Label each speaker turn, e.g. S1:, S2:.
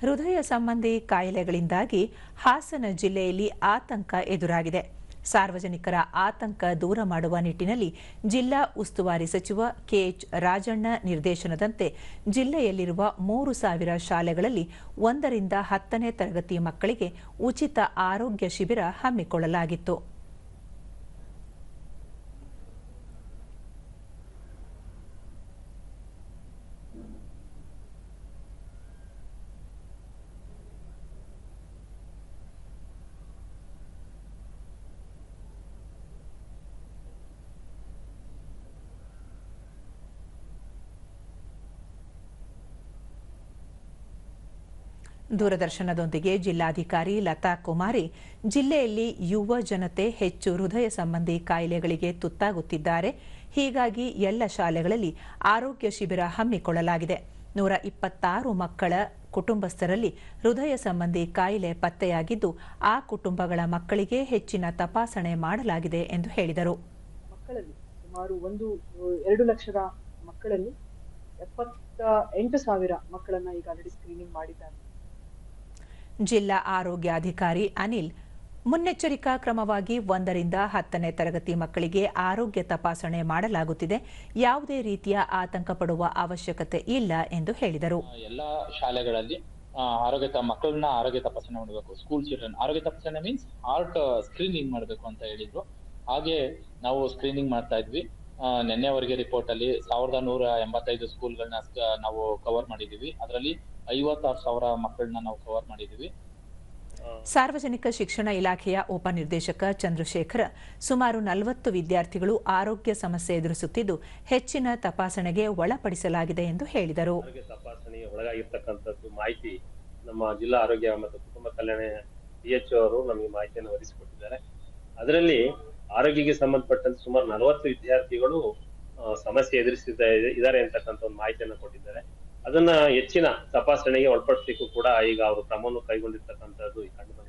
S1: ಹೃದಯ ಸಂಬಂಧಿ ಕಾಯಿಲೆಗಳಿಂದಾಗಿ ಹಾಸನ ಜಿಲ್ಲೆಯಲ್ಲಿ ಆತಂಕ ಎದುರಾಗಿದೆ. ಸಾರ್ವಜನಿಕರ ಆತಂಕ ದೂರ ಮಾಡುವ ನಿಟ್ಟಿನಲ್ಲಿ ಜಿಲ್ಲಾ ಉಸ್ತುವಾರಿ ಸಚಿವ ಕೆಎಚ್ ರಾಜಣ್ಣ ನಿರ್ದೇಶನದಂತೆ ಜಿಲ್ಲೆಯಲ್ಲಿರುವ ಮೂರು ಸಾವಿರ ಶಾಲೆಗಳಲ್ಲಿ ಒಂದರಿಂದ ಹತ್ತನೇ ತರಗತಿ ಮಕ್ಕಳಿಗೆ ಉಚಿತ ಆರೋಗ್ಯ ಶಿಬಿರ ಹಮ್ಮಿಕೊಳ್ಳಲಾಗಿತ್ತು. ದೂರದರ್ಶನದೊಂದಿಗೆ ಜಿಲ್ಲಾಧಿಕಾರಿ ಲತಾ ಕುಮಾರಿ ಜಿಲ್ಲೆಯಲ್ಲಿ ಯುವ ಜನತೆ ಹೆಚ್ಚು ಹೃದಯ ಸಂಬಂಧಿ ಕಾಯಿಲೆಗಳಿಗೆ ತುತ್ತಾಗುತ್ತಿದ್ದಾರೆ. ಹೀಗಾಗಿ ಎಲ್ಲ ಶಾಲೆಗಳಲ್ಲಿ ಆರೋಗ್ಯ ಶಿಬಿರ ಹಮ್ಮಿಕೊಳ್ಳಲಾಗಿದೆ. ನೂರ ಇಪ್ಪತ್ತಾರು ಮಕ್ಕಳ ಕುಟುಂಬಸ್ಥರಲ್ಲಿ ಹೃದಯ ಸಂಬಂಧಿ ಕಾಯಿಲೆ ಪತ್ತೆಯಾಗಿದ್ದು, ಆ ಕುಟುಂಬಗಳ ಮಕ್ಕಳಿಗೆ ಹೆಚ್ಚಿನ ತಪಾಸಣೆ ಮಾಡಲಾಗಿದೆ ಎಂದು ಹೇಳಿದರು.
S2: ಮಕ್ಕಳಲ್ಲಿ ಸುಮಾರು ಒಂದು, ಎರಡು ಲಕ್ಷದ ಮಕ್ಕಳಲ್ಲಿ ಎಪ್ಪತ್ತ ಎಂಟು ಸಾವಿರ ಮಕ್ಕಳನ್ನ ಈಗ ಸ್ಕ್ರೀನಿಂಗ್ ಮಾಡಿದ್ದಾರೆ.
S1: ಜಿಲ್ಲಾ ಆರೋಗ್ಯಾಧಿಕಾರಿ ಅನಿಲ್, ಮುನ್ನೆಚ್ಚರಿಕಾ ಕ್ರಮವಾಗಿ ಒಂದರಿಂದ ಹತ್ತನೇ ತರಗತಿ ಮಕ್ಕಳಿಗೆ ಆರೋಗ್ಯ ತಪಾಸಣೆ ಮಾಡಲಾಗುತ್ತಿದೆ. ಯಾವುದೇ ರೀತಿಯ ಆತಂಕ ಪಡುವ ಅವಶ್ಯಕತೆ ಇಲ್ಲ ಎಂದು ಹೇಳಿದರು.
S3: ಎಲ್ಲ ಶಾಲೆಗಳಲ್ಲಿ ಆರೋಗ್ಯ ಮಕ್ಕಳನ್ನ ಆರೋಗ್ಯ ತಪಾಸಣೆ ಮಾಡಬೇಕು. ಸ್ಕೂಲ್ ಚಿಲ್ಡ್ರನ್ ಆರೋಗ್ಯ ತಪಾಸಣೆ ಮೀನ್ಸ್ ಹಾರ್ಟ್ ಸ್ಕ್ರೀನಿಂಗ್ ಮಾಡಬೇಕು ಅಂತ ಹೇಳಿದ್ರು. ಹಾಗೆ ನಾವು ಸ್ಕ್ರೀನಿಂಗ್ ಮಾಡ್ತಾ ಇದ್ವಿ. ನಿನ್ನೆವರೆಗೆ ರಿಪೋರ್ಟ್ ಅಲ್ಲಿ ಸಾವಿರದ ನೂರ ಎಂಬತ್ತೈದು ಸ್ಕೂಲ್ಗಳನ್ನ ನಾವು ಕವರ್ ಮಾಡಿದೀವಿ ಅದರಲ್ಲಿ ಐವತ್ತಾರು ಸಾವಿರ ಮಕ್ಕಳನ್ನ ನಾವು ಕವರ್ ಮಾಡಿದೀವಿ.
S1: ಸಾರ್ವಜನಿಕ ಶಿಕ್ಷಣ ಇಲಾಖೆಯ ಉಪನಿರ್ದೇಶಕ ಚಂದ್ರಶೇಖರ ಸುಮಾರು ನಲವತ್ತು ವಿದ್ಯಾರ್ಥಿಗಳು ಆರೋಗ್ಯ ಸಮಸ್ಯೆ ಎದುರಿಸುತ್ತಿದ್ದು ಹೆಚ್ಚಿನ ತಪಾಸಣೆಗೆ ಒಳಪಡಿಸಲಾಗಿದೆ ಎಂದು ಹೇಳಿದರು.
S4: ಆರೋಗ್ಯ ತಪಾಸಣೆಗೆ ಒಳಗಾಗಿರ್ತಕ್ಕಂಥದ್ದು ಮಾಹಿತಿ ನಮ್ಮ ಜಿಲ್ಲಾ ಆರೋಗ್ಯ ಮತ್ತು ಕುಟುಂಬ ಕಲ್ಯಾಣ ಡಿ ಎಚ್ ಅವರು ನಮಗೆ ಮಾಹಿತಿಯನ್ನು ಒದಗಿಸಿಕೊಟ್ಟಿದ್ದಾರೆ. ಅದರಲ್ಲಿ ಆರೋಗ್ಯಕ್ಕೆ ಸಂಬಂಧಪಟ್ಟಂತೆ ಸುಮಾರು ನಲವತ್ತು ವಿದ್ಯಾರ್ಥಿಗಳು ಸಮಸ್ಯೆ ಎದುರಿಸಿದ್ದಾರೆ ಅಂತಕ್ಕಂಥ ಒಂದು ಮಾಹಿತಿಯನ್ನು ಕೊಟ್ಟಿದ್ದಾರೆ. ಅದನ್ನ ಹೆಚ್ಚಿನ ತಪಾಸಣೆಗೆ ಒಳಪಡಿಸಲಿಕ್ಕೂ ಕೂಡ ಈಗ ಅವರು ಕ್ರಮವನ್ನು ಕೈಗೊಂಡಿರ್ತಕ್ಕಂಥದ್ದು ಕಂಡು ಬಂದಿದೆ